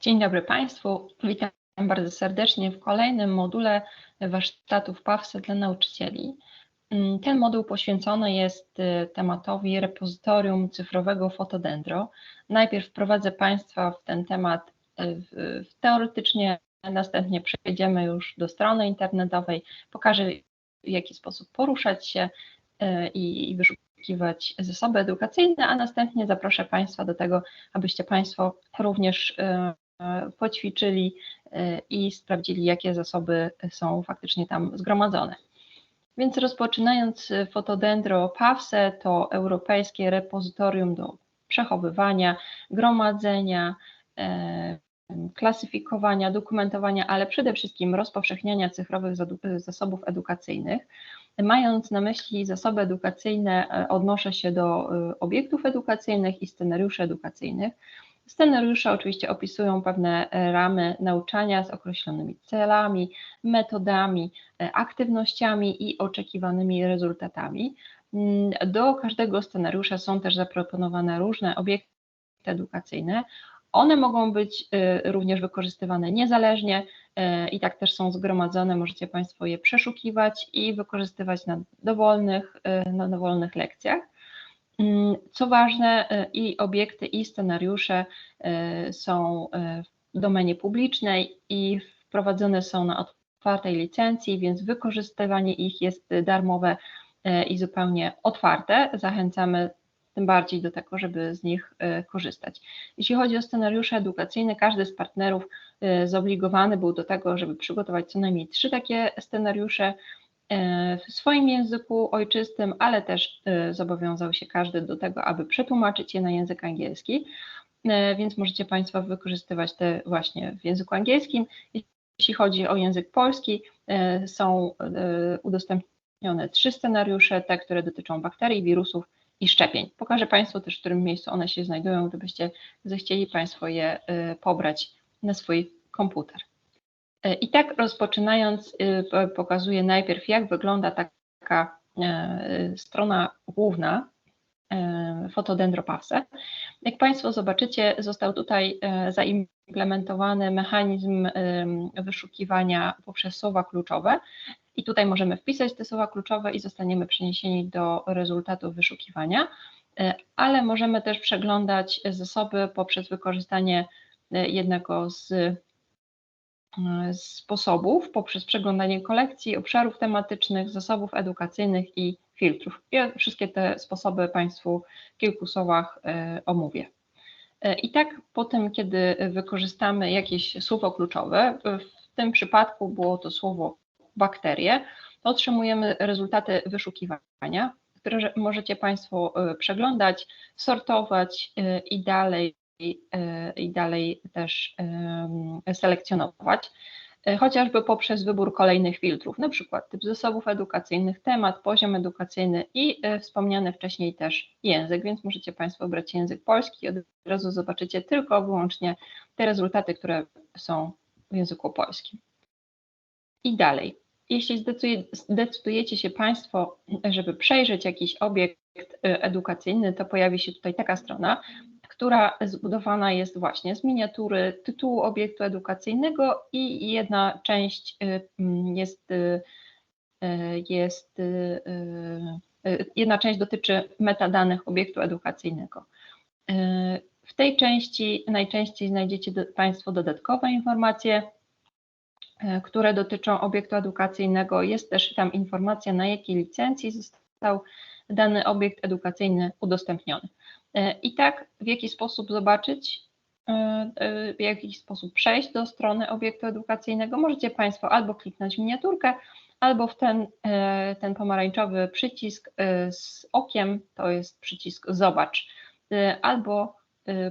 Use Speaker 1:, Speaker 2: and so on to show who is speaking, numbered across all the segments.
Speaker 1: Dzień dobry Państwu. Witam bardzo serdecznie w kolejnym module warsztatów PAWSE dla nauczycieli. Mm, ten moduł poświęcony jest y, tematowi repozytorium cyfrowego Fotodendro. Najpierw wprowadzę Państwa w ten temat y, teoretycznie, następnie przejdziemy już do strony internetowej, pokażę w jaki sposób poruszać się y, i wyszukiwać zasoby edukacyjne, a następnie zaproszę Państwa do tego, abyście Państwo również poćwiczyli i sprawdzili, jakie zasoby są faktycznie tam zgromadzone. Więc rozpoczynając Fotodendro PAWSE, to europejskie repozytorium do przechowywania, gromadzenia, e, klasyfikowania, dokumentowania, ale przede wszystkim rozpowszechniania cyfrowych zasobów edukacyjnych. Mając na myśli zasoby edukacyjne, e, odnoszę się do e, obiektów edukacyjnych i scenariuszy edukacyjnych. Scenariusze oczywiście opisują pewne e, ramy nauczania z określonymi celami, metodami, e, aktywnościami i oczekiwanymi rezultatami. Mm, do każdego scenariusza są też zaproponowane różne obiekty edukacyjne. One mogą być e, również wykorzystywane niezależnie i tak też są zgromadzone. Możecie Państwo je przeszukiwać i wykorzystywać na dowolnych, na dowolnych lekcjach. Mm, co ważne, y, i obiekty, i scenariusze y, są y, w domenie publicznej i wprowadzone są na otwartej licencji, więc wykorzystywanie ich jest darmowe i zupełnie otwarte. Zachęcamy tym bardziej do tego, żeby z nich korzystać. Jeśli chodzi o scenariusze edukacyjne, każdy z partnerów zobligowany był do tego, żeby przygotować co najmniej trzy takie scenariusze w swoim języku ojczystym, ale też e, zobowiązał się każdy do tego, aby przetłumaczyć je na język angielski, e, więc możecie Państwo wykorzystywać te właśnie w języku angielskim. Jeśli chodzi o język polski, są udostępnione trzy scenariusze, te, które dotyczą bakterii, wirusów i szczepień. Pokażę Państwu też, w którym miejscu one się znajdują, gdybyście zechcieli Państwo je pobrać na swój komputer. E, I tak rozpoczynając, y, pokazuję najpierw, jak wygląda taka e, strona główna e, fotodendropawse. Jak Państwo zobaczycie, został tutaj zaimplementowany mechanizm wyszukiwania poprzez słowa kluczowe i tutaj możemy wpisać te słowa kluczowe i zostaniemy przeniesieni do rezultatów wyszukiwania, ale możemy też przeglądać zasoby poprzez wykorzystanie jednego z sposobów poprzez przeglądanie kolekcji, obszarów tematycznych, zasobów edukacyjnych i filtrów. Ja wszystkie te sposoby Państwu w kilku słowach e, omówię. E, I tak po tym, kiedy wykorzystamy jakieś słowo kluczowe, w tym przypadku było to słowo bakterie, to otrzymujemy rezultaty wyszukiwania, które możecie Państwo przeglądać, sortować i dalej i dalej też selekcjonować, e, chociażby poprzez wybór kolejnych filtrów, na przykład typ zasobów edukacyjnych, temat, poziom edukacyjny i e, wspomniany wcześniej też język, więc możecie Państwo wybrać język polski i od razu zobaczycie tylko wyłącznie te rezultaty, które są w języku polskim. I dalej, jeśli zdecydujecie się Państwo, żeby przejrzeć jakiś obiekt e, edukacyjny, to pojawi się tutaj taka strona, która zbudowana jest właśnie z miniatury tytułu obiektu edukacyjnego i jedna część y, mm, jest, y, y, jest jedna część dotyczy metadanych obiektu edukacyjnego. W tej części najczęściej znajdziecie Państwo dodatkowe informacje, które dotyczą obiektu edukacyjnego. Jest też tam informacja, na jakiej licencji został dany obiekt edukacyjny udostępniony. E, I tak w jaki sposób zobaczyć, e, e, w jaki sposób przejść do strony obiektu edukacyjnego, możecie Państwo albo kliknąć miniaturkę, albo w ten, ten pomarańczowy przycisk z okiem, to jest przycisk zobacz, albo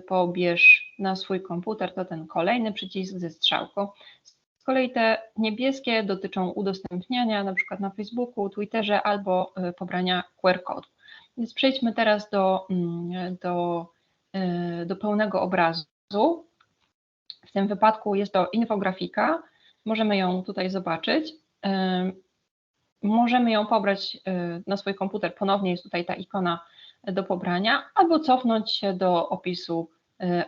Speaker 1: pobierz na swój komputer, to ten kolejny przycisk ze strzałką. Z kolei te niebieskie dotyczą udostępniania, na przykład na Facebooku, Twitterze albo pobrania QR kodu. Więc przejdźmy teraz do, mm, do, e, do pełnego obrazu. W tym wypadku jest to infografika. Możemy ją tutaj zobaczyć. E, możemy ją pobrać e, na swój komputer. Ponownie jest tutaj ta ikona do pobrania, albo cofnąć się do opisu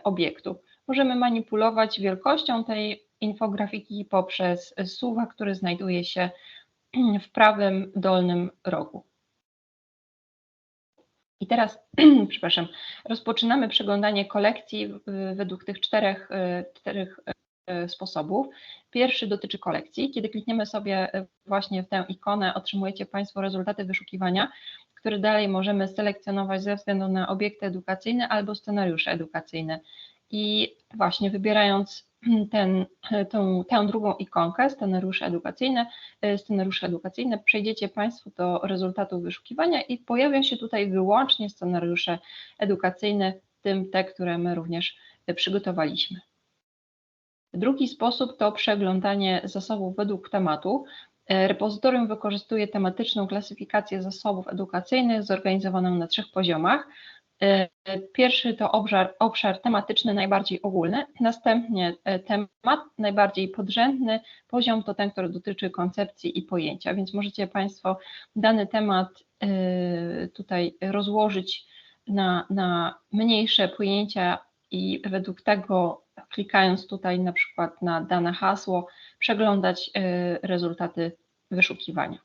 Speaker 1: obiektu. możemy manipulować wielkością tej infografiki poprzez suwak, który znajduje się w prawym dolnym rogu. I teraz, przepraszam, rozpoczynamy przeglądanie kolekcji według tych czterech, czterech e, sposobów. Pierwszy dotyczy kolekcji. Kiedy klikniemy sobie właśnie w tę ikonę, otrzymujecie Państwo rezultaty wyszukiwania, które dalej możemy selekcjonować ze względu na obiekty edukacyjne albo scenariusze edukacyjne. I właśnie wybierając ten, tą, tę drugą ikonkę, scenariusze edukacyjne, e, scenariusze edukacyjne, przejdziecie Państwo do rezultatów wyszukiwania i pojawią się tutaj wyłącznie scenariusze edukacyjne, w tym te, które my również przygotowaliśmy. Drugi sposób to przeglądanie zasobów według tematu. E, repozytorium wykorzystuje tematyczną klasyfikację zasobów edukacyjnych zorganizowaną na trzech poziomach. E, pierwszy to obszar, obszar tematyczny najbardziej ogólny, następnie e, temat najbardziej podrzędny, poziom to ten, który dotyczy koncepcji i pojęcia, więc możecie Państwo dany temat tutaj rozłożyć na, na mniejsze pojęcia i według tego klikając tutaj na przykład na dane hasło, przeglądać rezultaty wyszukiwania.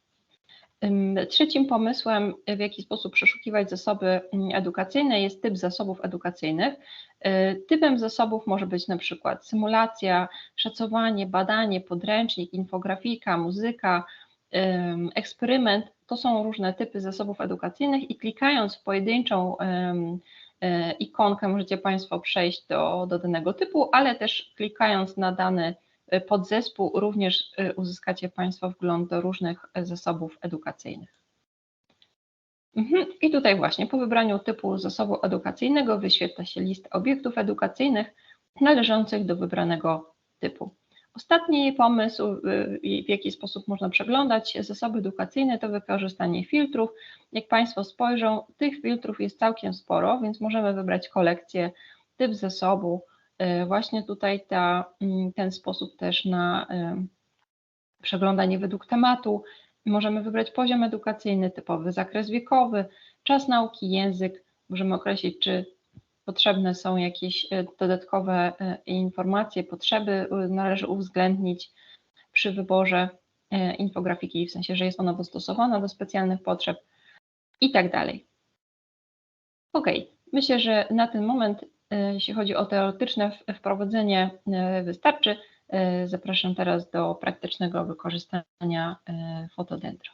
Speaker 1: Trzecim pomysłem, w jaki sposób przeszukiwać zasoby edukacyjne, jest typ zasobów edukacyjnych. E, typem zasobów może być na przykład symulacja, szacowanie, badanie, podręcznik, infografika, muzyka, eksperyment. To są różne typy zasobów edukacyjnych i klikając w pojedynczą e, ikonkę możecie Państwo przejść do, do danego typu, ale też klikając na dany Y, podzespół również y, uzyskacie Państwo wgląd do różnych y, zasobów edukacyjnych. Mhm. I tutaj właśnie po wybraniu typu zasobu edukacyjnego wyświetla się lista obiektów edukacyjnych należących do wybranego typu. Ostatni pomysł, w jaki sposób można przeglądać zasoby edukacyjne, to wykorzystanie filtrów. Jak Państwo spojrzą, tych filtrów jest całkiem sporo, więc możemy wybrać kolekcję, typ zasobu, właśnie tutaj ta, mm, ten sposób też na e, przeglądanie według tematu. Możemy wybrać poziom edukacyjny, typowy zakres wiekowy, czas nauki, język. Możemy określić, czy potrzebne są jakieś e, dodatkowe informacje, potrzeby należy uwzględnić przy wyborze infografiki, w sensie, że jest ona dostosowana do specjalnych potrzeb i tak dalej. Ok, myślę, że na ten moment E, jeśli chodzi o teoretyczne wprowadzenie, e, wystarczy. E, zapraszam teraz do praktycznego wykorzystania fotodendro.